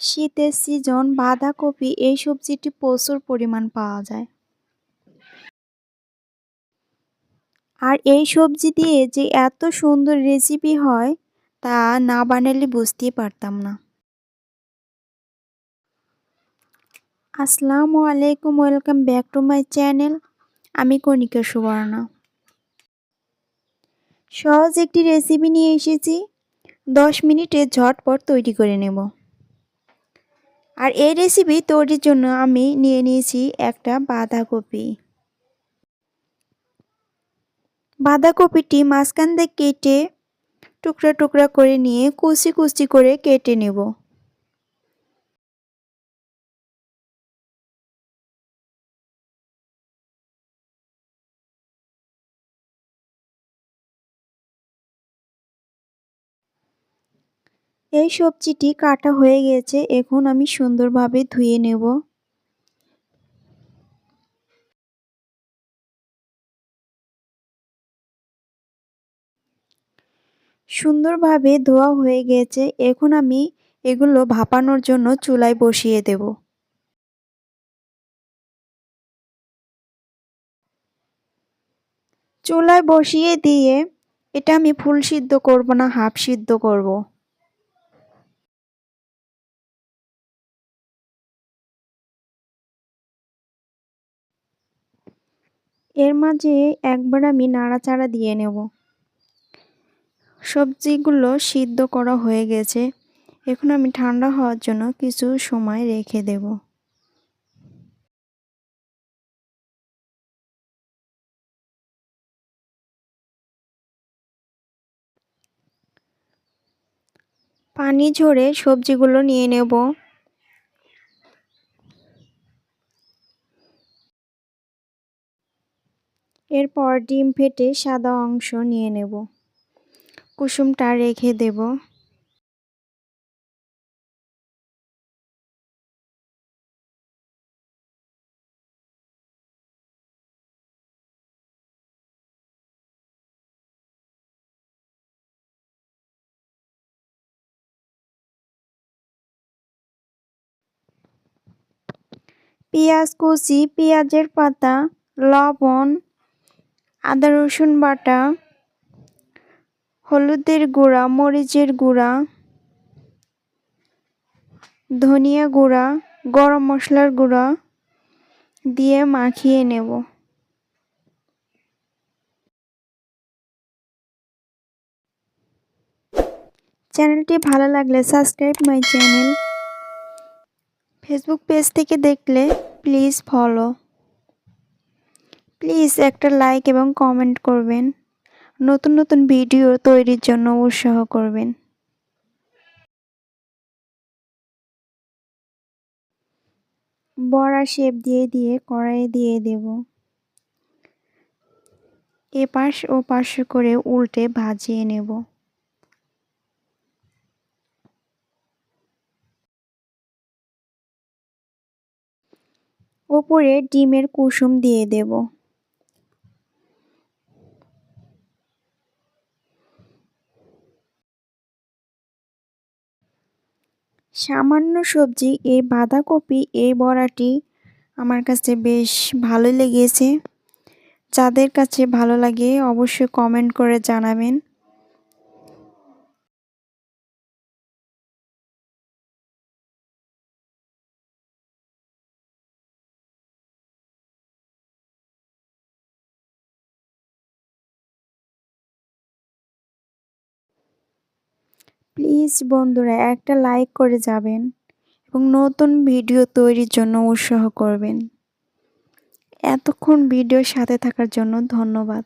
শীতের সিজন বাঁধাকপি, এই সবজিটি প্রচুর পরিমাণ পাওয়া যায়। আর এই সবজি দিয়ে যে এত সুন্দর রেসিপি হয়, তা না বানালে বুঝতেই পারতাম না। আসসালামু আলাইকুম welcome back to my channel আমি কণিকা সুবর্ণা। সহজ একটি রেসিপি নিয়ে এসেছি। দশ মিনিটে ঝটপট তৈরি করে নেব। আর এই রেসিপি তৈরির জন্য আমি নিয়ে নিয়েছি একটা বাঁধাকপি। বাঁধাকপিটি মাঝখান দিয়ে কেটে টুকরা টুকরা করে নিয়ে কুচি কুচি করে কেটে নেব। এই সবজিটি কাটা হয়ে গেছে, এখন আমি সুন্দরভাবে ধুয়ে নেব। সুন্দরভাবে ধোয়া হয়ে গেছে, এখন আমি এগুলো ভাপানোর জন্য চুলায় বসিয়ে দেব। চুলায় বসিয়ে দিয়ে এটা আমি ফুল সিদ্ধ করব না, হাফ সিদ্ধ করব। এর মাঝে একবার আমি নাড়াচাড়া দিয়ে নেব। সবজিগুলো সিদ্ধ করা হয়ে গেছে। এখন আমি ঠান্ডা হওয়ার জন্য কিছু সময় রেখে দেব। পানি ঝরে সবজিগুলো নিয়ে নেব। এরপর ডিম ফেটে সাদা অংশ নিয়ে নেব। কুসুমটা রেখে দেব। পেঁয়াজ কুচি, পেঁয়াজের পাতা, লবণ আদা, রসুন বাটা, হলুদের গুঁড়া, মরিচের গুঁড়া, ধনিয়া গুঁড়া, গরম মশলার গুঁড়া দিয়ে মাখিয়ে নেব। চ্যানেলটি ভালো লাগলে subscribe my channel. Facebook page থেকে দেখলে প্লিজ ফলো। প্লিজ একটা লাইক এবং কমেন্ট করবেন। নতুন নতুন ভিডিও তৈরির জন্য উৎসাহ করবেন। বড়া শেপ দিয়ে দিয়ে কড়াই দিয়ে দেব। এ পাশ ও পাশ করে উল্টে ভাজিয়ে নেব। ওপরে ডিমের কুসুম দিয়ে দেব। সামান্য সবজি, এই বাঁধাকপি, এই বড়াটি আমার কাছে বেশ ভালো লেগেছে। যাদের কাছে ভালো লাগে অবশ্যই কমেন্ট করে জানাবেন। প্লিজ বন্ধুরা একটা লাইক করে যাবেন এবং নতুন ভিডিও তৈরির জন্য উৎসাহ করবেন। এতক্ষণ ভিডিওর সাথে থাকার জন্য ধন্যবাদ।